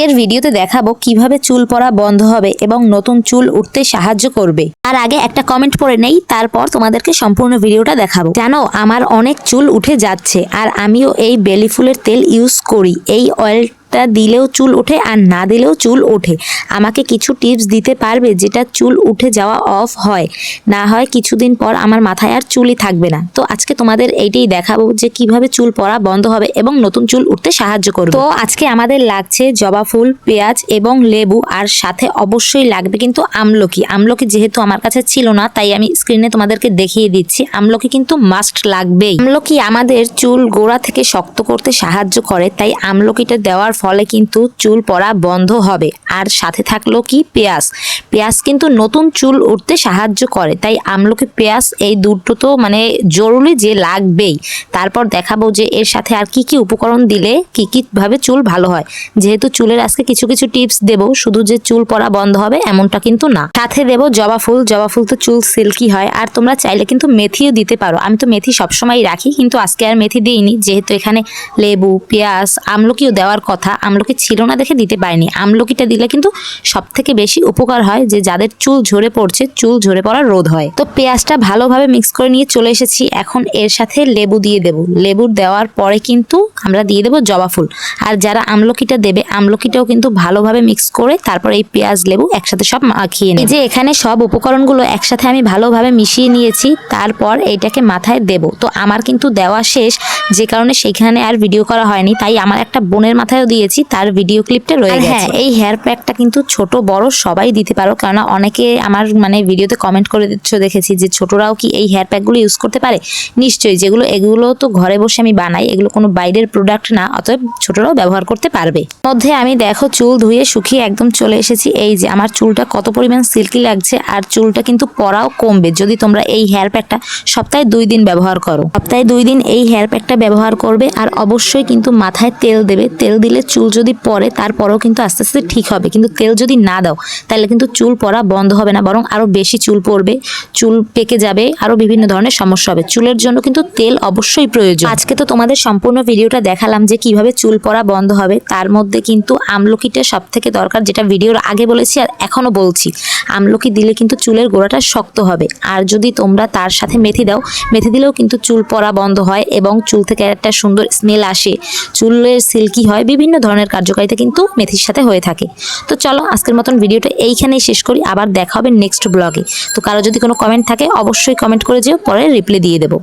আজকের ভিডিওতে দেখাবো কীভাবে চুল পড়া বন্ধ হবে এবং নতুন চুল উঠতে সাহায্য করবে। আর আগে একটা কমেন্ট পড়ে নেই, তারপর তোমাদেরকে সম্পূর্ণ ভিডিওটা দেখাবো। জানো, আমার অনেক চুল উঠে যাচ্ছে, আর আমিও এই বেলি ফুলের তেল ইউজ করি, এই অয়েলটা দিলেও চুল ওঠে আর না দিলেও চুল ওঠে। আমাকে কিছু টিপস দিতে পারবে যেটা চুল উঠে যাওয়া অফ হয়? না হয় কিছুদিন পর আমার মাথায় আর চুলই থাকবে না। তো আজকে তোমাদের এইটাই দেখাবো যে কীভাবে চুল পড়া বন্ধ হবে এবং নতুন চুল উঠতে সাহায্য করবে। তো আজকে আমাদের লাগছে জবা ফুল, পেঁয়াজ এবং লেবু আর সাথে অবশ্যই লাগবে কিন্তু আমলকি। আমলকি যেহেতু আমার কাছে ছিল না, তাই আমি স্ক্রিনে তোমাদেরকে দেখিয়ে দিচ্ছি। আমলকি কিন্তু মাস্ট লাগবেই। আমলকি আমাদের চুল গোড়া থেকে শক্ত করতে সাহায্য করে, তাই আমলকিটা দেওয়ার ফলে কিন্তু চুল পড়া বন্ধ হবে। আর সাথে থাকল কি? পেঁয়াজ। পেঁয়াজ কিন্তু নতুন চুল উঠতে সাহায্য করে। তাই আমলকি পেঁয়াজ এই দুটো তো মানে জরুরি যে লাগবেই। তারপর দেখাবো যে এর সাথে আর কি কি উপকরণ দিলে কি কি ভাবে চুল ভালো হয়। যেহেতু চুলের আজকে কিছু কিছু টিপস দেবো। শুধু যে চুল পড়া বন্ধ হবে এমনটা কিন্তু না। সাথে দেবো জবা ফুল। জবা ফুল তো চুল সিল্কি হয়। আর তোমরা চাইলে কিন্তু মেথিও দিতে পারো। আমি তো মেথি সবসময় রাখি। কিন্তু আজকে আর মেথি দিইনি। যেহেতু এখানে লেবু, পেঁয়াজ, আমলকিও দেওয়ার কথা আমলকি ছিল না দেখে দিতে পারিনি। আমলকিটা দিলে কিন্তু সব থেকে বেশি উপকার হয় যে যাদের চুল ঝরে পড়ছে, চুল ঝরে পড়ার রোধ হয়। তো পেঁয়াজটা ভালোভাবে মিক্স করে নিয়ে চলে এসেছি। এখন এর সাথে লেবু দিয়ে দেবো। লেবু দেওয়ার পরে কিন্তু আমরা দিয়ে দেবো জবা ফুল। আর যারা আমলকিটা দেবে, আমলকিটাও কিন্তু ভালোভাবে মিক্স করে তারপর এই পেঁয়াজ, লেবু একসাথে সব মাখিয়ে নিই যে এখানে সব উপকরণগুলো একসাথে আমি ভালোভাবে মিশিয়ে নিয়েছি, তারপর এইটাকে মাথায় দেব। তো আমার কিন্তু দেওয়া শেষ, যে কারণে সেখানে আর ভিডিও করা হয়নি। তাই আমার একটা বোনের মাথায়ও দিয়েছি তার ভিডিও ক্লিপটা রয়ে গেছে হ্যাঁ এই হেয়ার প্যাকটা কিন্তু ছোট বড় সবাই দিতে পারো। কেননা অনেকে আমার মানে ভিডিওতে কমেন্ট করে দিচ্ছ দেখেছি যে ছোটরাও কি এই হেয়ার প্যাকগুলো ইউজ করতে পারে? নিশ্চয়ই যেগুলো এগুলো তো ঘরে বসে আমি বানাই এগুলো কোনো বাইরের প্রোডাক্ট না অতএব ছোটরাও ব্যবহার করতে পারবে। মধ্যে আমি দেখো চুল ধুয়ে শুকিয়ে একদম চলে এসেছি। এই যে আমার চুলটা কত পরিমাণ সিল্কি লাগছে আর চুলটা কিন্তু পরাও কমবে। যদি তোমরা এই হেয়ার প্যাকটা সপ্তাহে দুই দিন ব্যবহার করো সপ্তাহে দুই দিন এই হেয়ার প্যাকটা ব্যবহার করবে আর অবশ্যই কিন্তু মাথায় তেল দেবে। তেল দিলে চুল যদি পরে, তারপরেও কিন্তু আস্তে আস্তে ঠিক হবে। কিন্তু তেল যদি না দাও, তাহলে কিন্তু চুল পরা বন্ধ হবে না, বরং আরও বেশি চুল পড়বে। চুল পেকে যাবে আরও বিভিন্ন ধরনের সমস্যা হবে। চুলের জন্য কিন্তু তেল অবশ্যই প্রয়োজন। আজকে তো তোমাদের সম্পূর্ণ ভিডিওটা দেখালাম যে কীভাবে চুল পরা বন্ধ হবে। তার মধ্যে কিন্তু আমলকিটা সব থেকে দরকার, যেটা ভিডিওর আগে বলেছি আর এখনও বলছি। আমলকি দিলে কিন্তু চুলের গোড়াটা শক্ত হবে। আর যদি তোমরা তার সাথে মেথি দাও, মেথি দিলেও কিন্তু চুল পড়া বন্ধ হয় এবং চুল থেকে একটা সুন্দর স্মেল আসে। চুলের সিল্কি হয়, বিভিন্ন ধরনের কার্যকারিতা কিন্তু মেথির সাথে হয়ে থাকে। তো চলো আজকের মতন ভিডিওটা এইখানেই শেষ করি। আবার দেখা হবে নেক্সট ব্লগে তো কারও যদি কোনো কমেন্ট থাকে, অবশ্যই কমেন্ট করে যেও, পরে রিপ্লাই দিয়ে দেবো।